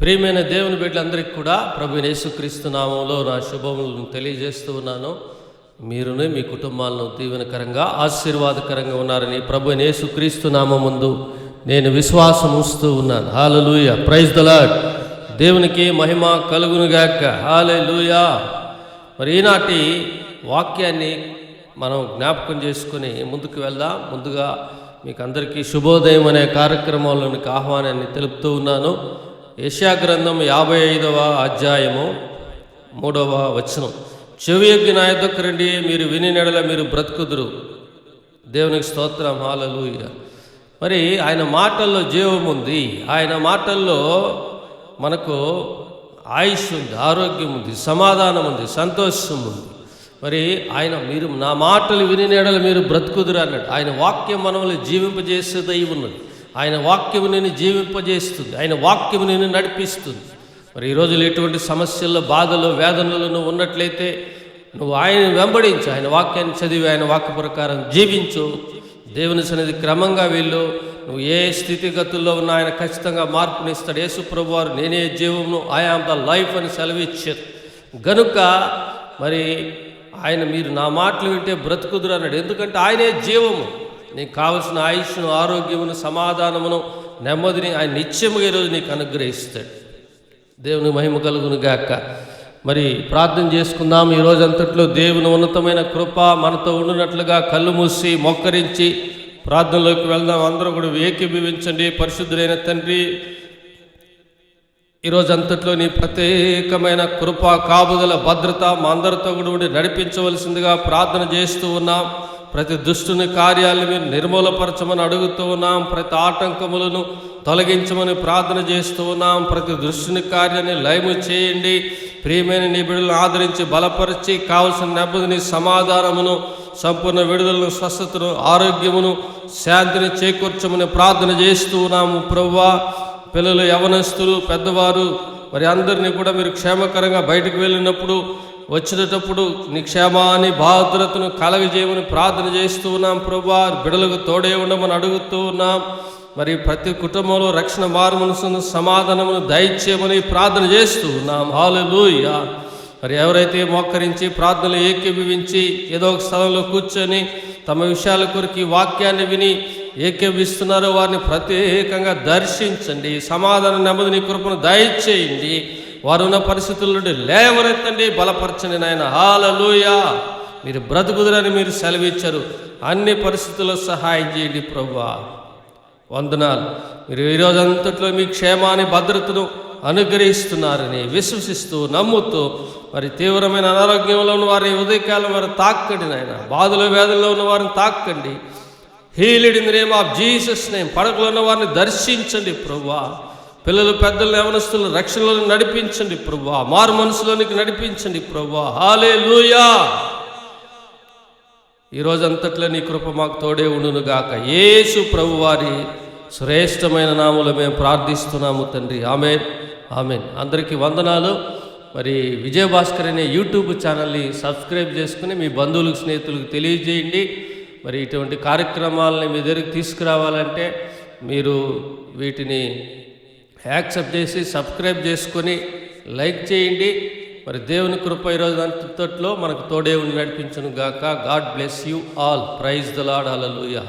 ప్రియమైన దేవుని బిడ్డలందరికీ కూడా ప్రభు యేసుక్రీస్తు నామంలో నా శుభములను తెలియజేస్తూ ఉన్నాను. మీరునే మీ కుటుంబాలను దీవెనకరంగా ఆశీర్వాదకరంగా ఉన్నారని ప్రభు యేసుక్రీస్తు నామం ముందు నేను విశ్వాసం ఉంచుతూ ఉన్నాను హాలలుయ ప్రైజ్ ద దేవునికి మహిమ కలుగునుగాక. హాలెలూయా మరి ఈనాటి వాక్యాన్ని మనం జ్ఞాపకం చేసుకుని ముందుకు వెళ్దాం. ముందుగా మీకు అందరికీ శుభోదయం అనే కార్యక్రమంలోనికి ఆహ్వానాన్ని తెలుపుతూ ఉన్నాను. యశాగ్రంథం యాభై ఐదవ అధ్యాయము మూడవ వచనం. చెవి యొక్క నాయకు రండి మీరు విని నెడల మీరు బ్రతుకుదురు. దేవునికి స్తోత్రం హాలలుయ. మరి ఆయన మాటల్లో జీవం ఉంది. ఆయన మాటల్లో మనకు ఆయుష్ ఉంది ఆరోగ్యం ఉంది సమాధానం ఉంది సంతోషం ఉంది. మరి ఆయన మీరు నా మాటలు విని నెడలు మీరు బ్రతుకుదురు అన్నాడు. ఆయన వాక్యం మనల్ని జీవింపజేసేదై ఉన్నది. ఆయన వాక్యము నేను జీవింపజేస్తుంది. ఆయన వాక్యము నేను నడిపిస్తుంది. మరి ఈ రోజులు ఎటువంటి సమస్యల్లో బాధలు వేదనలు నువ్వు ఉన్నట్లయితే నువ్వు ఆయన వెంబడించు. ఆయన వాక్యాన్ని చదివి ఆయన వాక్య ప్రకారం జీవించు. దేవుని సన్నిధి క్రమంగా వెళ్ళు. నువ్వు ఏ స్థితిగతుల్లో ఉన్నా ఆయన ఖచ్చితంగా మార్పునిస్తాడు యేసు ప్రభు వారు నేనే జీవమును ఆయా ద లైఫ్ అని సెలవిచ్చారు. గనుక మరి ఆయన మీరు నా మాటలు వింటే బ్రతుకుదురు అన్నాడు. ఎందుకంటే ఆయనే జీవము. నీకు కావలసిన ఆయుష్ను ఆరోగ్యమును సమాధానమును నెమ్మదిని ఆయన నిత్యముగా ఈరోజు నీకు అనుగ్రహిస్తాడు. దేవుని మహిమ కలుగును గాక. మరి ప్రార్థన చేసుకుందాం. ఈ రోజంతట్లో దేవుని ఉన్నతమైన కృప మనతో ఉండినట్లుగా కళ్ళు మూసి మొక్కరించి ప్రార్థనలోకి వెళ్దాం. అందరూ కూడా ఏకీభవించండి. పరిశుద్ధులైన తండ్రి ఈరోజు అంతట్లో నీ ప్రత్యేకమైన కృప కాపుదల భద్రత మా అందరితో కూడా ఉండి నడిపించవలసిందిగా ప్రార్థన చేస్తూ ఉన్నాం. ప్రతి దుష్టుని కార్యాలను మీరు నిర్మూలపరచమని అడుగుతూ ఉన్నాం ప్రతి ఆటంకములను తొలగించమని ప్రార్థన చేస్తూ ఉన్నాం. ప్రతి దుష్టుని కార్యాన్ని లయము చేయండి. ప్రియమైన నీ బిడ్డలను ఆదరించి బలపరిచి కావలసిన నెమ్మదిని సమాధానమును సంపూర్ణ విడుదలను స్వస్థతను ఆరోగ్యమును శాంతిని చేకూర్చమని ప్రార్థన చేస్తూ ఉన్నాము. ప్రవ్వా పిల్లలు యవనస్తులు పెద్దవారు మరి అందరినీ కూడా మీరు క్షేమకరంగా బయటకు వెళ్ళినప్పుడు వచ్చేటప్పుడు నిక్షేమాన్ని భద్రతను కలగజేయమని ప్రార్థన చేస్తూ ఉన్నాం ప్రభా బిడలకు తోడే ఉండమని అడుగుతూ ఉన్నాం. మరి ప్రతి కుటుంబంలో రక్షణ మారుమనసును సమాధానమును దయచేయమని ప్రార్థన చేస్తూ ఉన్నాం. హాలూయ మరి ఎవరైతే మోకరించి ప్రార్థనలు ఏకీభవించి ఏదో ఒక స్థలంలో కూర్చొని తమ విషయాల కొరకు ఈ వాక్యాన్ని విని ఏకీభిస్తున్నారో వారిని ప్రత్యేకంగా దర్శించండి. సమాధాన నెమ్మదిని కృపను దయచేయండి. వారు ఉన్న పరిస్థితుల నుండి లేవనెత్తండి బలపరచండి నాయన. హాలలోయా. మీరు బ్రతుకుదురని మీరు సెలవిచ్చారు. అన్ని పరిస్థితుల్లో సహాయం చేయండి ప్రభువా. వందనాలు. మీరు ఈరోజంతట్లో మీ క్షేమాన్ని భద్రతను అనుగ్రహిస్తున్నారని విశ్వసిస్తూ నమ్ముతూ మరి తీవ్రమైన అనారోగ్యంలో ఉన్న వారిని ఉదయకాలం వారు తాకండి నాయన. బాధలు వేదనలో ఉన్న వారిని తాకండి. Healed in name of Jesus name. పడకలో ఉన్న వారిని దర్శించండి ప్రభువా. పిల్లలు పెద్దలు యవనస్తులను రక్షణలో నడిపించండి ప్రభువా మారు మనసులోనికి నడిపించండి ప్రభా. హాలే లూయా ఈ రోజంతట్లో నీ కృప మాకు తోడే ఉండును గాక. యేసు ప్రభు వారి శ్రేష్టమైన నాములు మేము ప్రార్థిస్తున్నాము తండ్రి. ఆమె ఆమెన్. అందరికీ వందనాలు. మరి విజయభాస్కర్ అనే యూట్యూబ్ ఛానల్ని సబ్స్క్రైబ్ చేసుకుని మీ బంధువులకు స్నేహితులకు తెలియజేయండి. మరి ఇటువంటి కార్యక్రమాలని మీ దగ్గరికి తీసుకురావాలంటే మీరు వీటిని యాక్సెప్ట్ చేసి సబ్స్క్రైబ్ చేసుకొని లైక్ చేయండి. మరి దేవుని కృప ఈరోజు అంతట్లో మనకు తోడే ఉండి నడిపించును గాక God bless you all praise the Lord hallelujah